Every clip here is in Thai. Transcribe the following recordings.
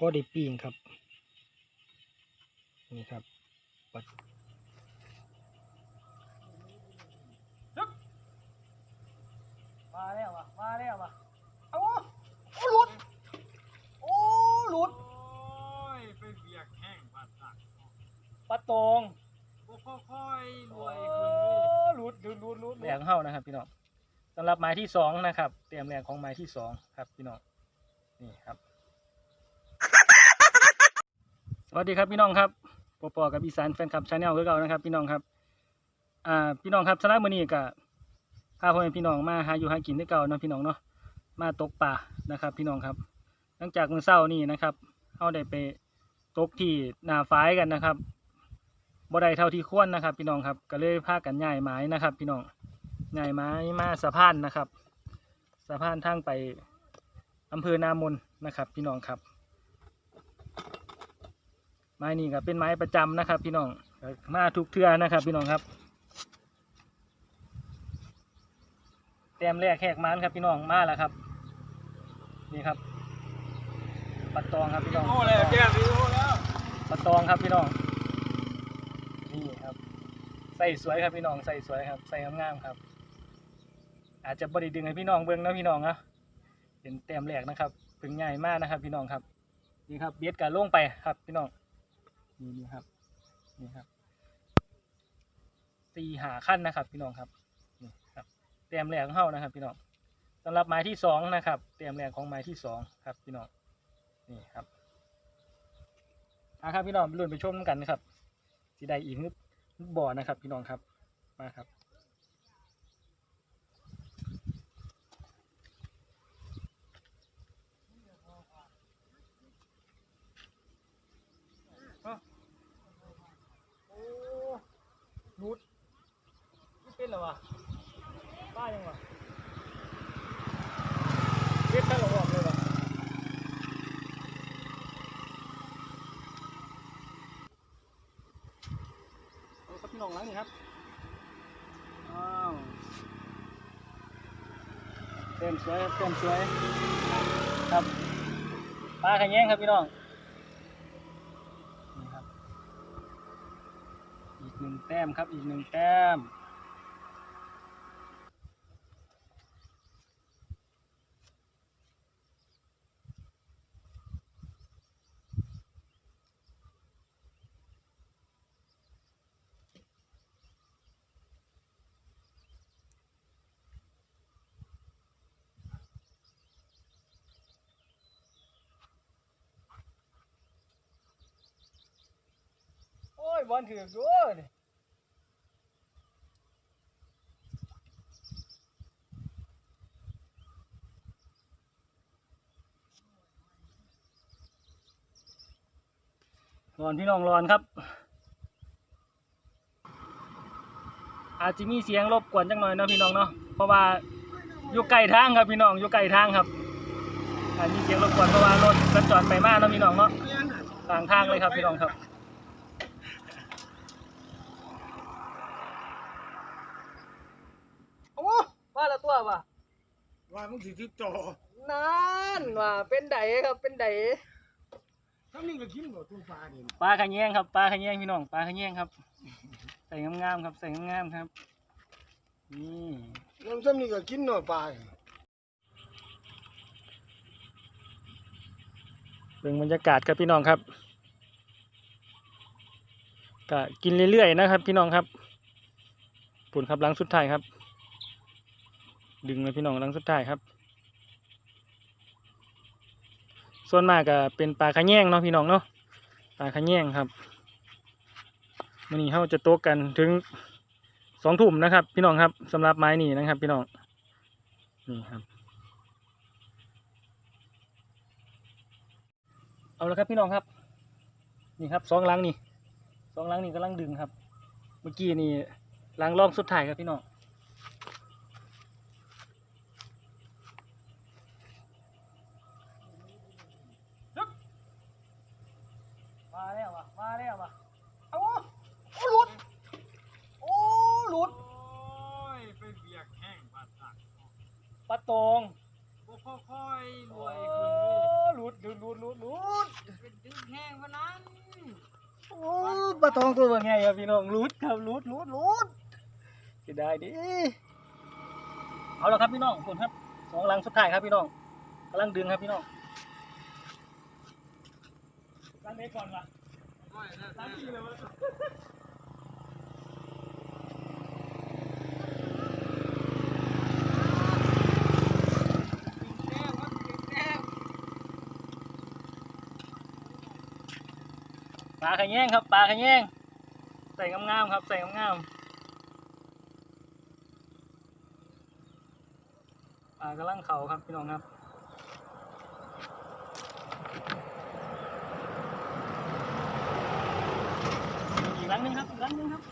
พอได้ปิ้งครับ นี่ครับปัดมาแล้วว่ะมาแล้วว่ะโอ้โอ้หลุด โอ้หลุด โอ้ยไปเบียกแห้งผัดตักปลาตองบ่ค่อยๆรโอ้วยขึ้นเลยหลุดหลุดหลุดหลุดแหลงเข้านะครับ พี่น้องสำหรับไม้ที่สองนะครับ เตรียมแหลงของไม้ที่สองครับ พี่น้องนี่ครับ สวัสดีครับพี่น้องครับปอปอกับอีสานแฟนคลับชาแนลเก่านะครับ พี่น้องครับอ่าพี่น้องครับสำหรับมื้อนี้ก็พาพ่อแม่พี่น้องมาหาอยู่หากินคือเก่าเนาะพี่น้องเนาะมาตกปลานะครับ พี่น้องครับ หลังจากมื้อเช้านี่นะครับเฮาได้ไปตกที่หน้าฝายกันนะครับบ่ได้เท่าที่ควรนะครับ พี่น้องครับก็เลยพากันย้ายไม้นะครับ พี่น้องย้ายไม้มาสะพานนะครับ สะพานทางไปอำเภอนามนนะครับ พี่น้องครับ ไม้นี่ก็เป็นไม้ประจำนะครับ พี่น้องก็มาทุกเทือนะครับ พี่น้องครับเตรียมแรกแหกมันครับพี่น้องมาแล้วครับ นี่ครับ ปัดตองครับพี่น้องโอ้แล้วแก้วพี่โอ้แล้วปัดตองครับพี่น้อง นี่ครับ ใส่สวยครับพี่น้องใส่สวยครับ ใส่งามๆครับ อาจจะบริดึงให้พี่น้องเบิ้งนะพี่น้องนะเป็นเต็มแรกนะครับ ถึงใหญ่มากนะครับ พี่น้องครับ นี่ครับเบียดกันลงไปครับพี่น้อง นี่นี่ครับนี่ครับสี่หาขั้นนะครับ พี่น้องครับนี่ครับเตรียมแหลกของเฮานะครับ พี่น้องสำหรับไม้ที่สองนะครับ เตรียมแหลกของไม้ที่สองครับ พี่น้องนี่ครับอาครับพี่น้องรุ่นไปชมกันนะครับสีใดอีกนึกบ่อนะครับ พี่น้องครับมาครับ หลุดไม่เป็นหรอวะป้ายังวะเย็ดตั้งหลอกเลยวะเอาครับพี่น้องล้างนี่ครับอ้าวเต็มสวยครับเต็มสวยครับปลาขะแยงครับพี่น้อง หนึ่งแต้มครับอีกหนึ่งแต้ม ยบอลถือกด้วยร้อนพี่น้องร้อนครับ อาจจะมีเสียงรบกวนจังหน่อยนะพี่น้องเนาะเพราะว่าอยู่ไกลทางครับพี่น้องอยู่ไกลทางครับอาจมีเสียงรบกวนเพราะว่ารถสัญจรไปมาเนะพี่น้องเนาะทางทางเลยครับพี่น้องครับ โอ้ป้าละตั วว่ะว่ามึงสิทิพจ่อนานว่ะเป็นไดครับเป็นไดถ้านี่ก็กินบ่ตู้ปลานี่ปลาขะแยงครับปลาขะแยงพี่น้องปลาขะแยงครับ ใส่งามๆครับใส่งามๆครับนี่น้ำซ้ำนี่ก็กินเนาะปลาเป็นบรรยากาศครับพี่น้องครับก็กินเรื่อยๆนะครับ พี่น้องครับผลครับหลังสุดท้ายครับ ดึงเลยพี่น้องหลังสุดท้ายครับ ส่วนมากก็เป็นปลาขะแยงเนาะพี่น้องเนาะปลาขะแยงครับวันนี้เราจะโต๊ะกันถึงสองทุ่มนะครับ พี่น้องครับสำหรับไม้นี่นะครับ พี่น้องนี่ครับ เอาละครับพี่น้องครับ นี่ครับสองลังนี่สองลังนี่กำลังดึงครับ เมื่อกี้นี่ลังรอบสุดท้ายครับพี่น้อง มาแล้วว่ะมาแล้วว่ะโอ้โอ้หลุด โอ้หลุด โอ้ยไปเบียกแห้งผัดตัก ปลาตองบ่ค่อยๆรโอ้วยขึ้นเลยหลุดหลุดหลุดหลุดหลุดห้งวันนั้นโอ้ปลาทองตัวว่าไงครับพี่น้องรูดครับรูดรูดรูดจะได้ดิเอาละครับพี่น้องคนครับสองหลังสุดท้ายครับพี่น้องกำลังดึงครับพี่น้องตั้งเด็กก่อนละตั้งที่เลยวะ แก้วครับแก้ว ปลาขะแยงครับปลาขะแยงใส่งามๆครับใส่งามๆปลากำลังเข่าครับพี่น้องครับอีกลังหนึงครับอีกลังหนึงครับ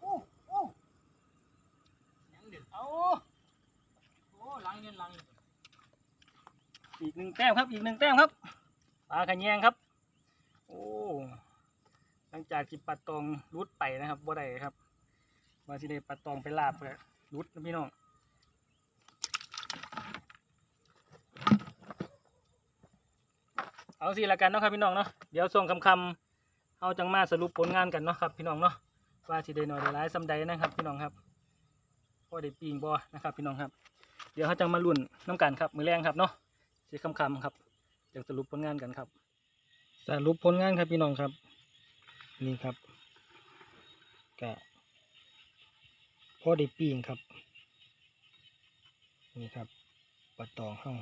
โอ้โอ้ ยังเด็ดเอา โอ้หลังเงินหลัง อีกหนึ่งแต้มครับ อีกหนึ่งแต้มครับปลาขะแยงครับ โอ้หลังจากที่ปลาตองรุดไปนะครับบ่ได้ครับว่าที่ได้ปลาตองไปลาบเลยรุดนะพี่น้องเอาสิละกันเนาะครับพี่น้องเนาะเดี๋ยวส่งคำคำเอาจังมาสรุปผลงานกันเนาะครับพี่น้องเนาะว่าสิได้หน่อยได้หลายสำใดนะครับ พี่น้องครับพอได้ปีงบ่นะครับพี่น้องครับ เดี๋ยวเขาจังมาลุ่นน้ำกันครับมือแรงครับเนาะ สิคำคำๆครับจะสรุปผลงานกันครับ สรุปผลงานครับพี่น้องครับ นี่ครับกะพอได้ปีงครับ นี่ครับปลาตองเข้า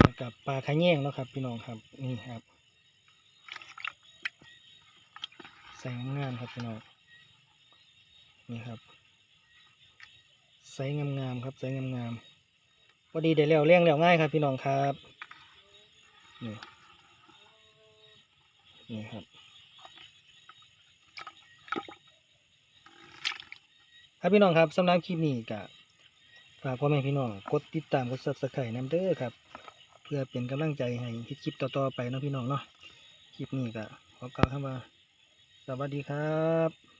แล้วกับปลาขะแยงเนาะครับ พี่น้องครับนี่ครับ ใส่งามๆครับพี่น้องนี่ครับใส่งามๆครับใส่งามๆ พอดีได้แล้วเลี้ยงแล้วง่ายครับ พี่น้องครับนี่นี่ครับครับพี่น้องครับสำหรับคลิปนี้ก็ฝากพ่อแม่พี่น้องกดติดตามกด subscribe น้ำเด้อครับ เพื่อเป็นกำลังใจให้คลิปต่อๆไปนะพี่น้องเนาะคลิปนี้ก็ขอกล่าวคำว่าสวัสดีครับ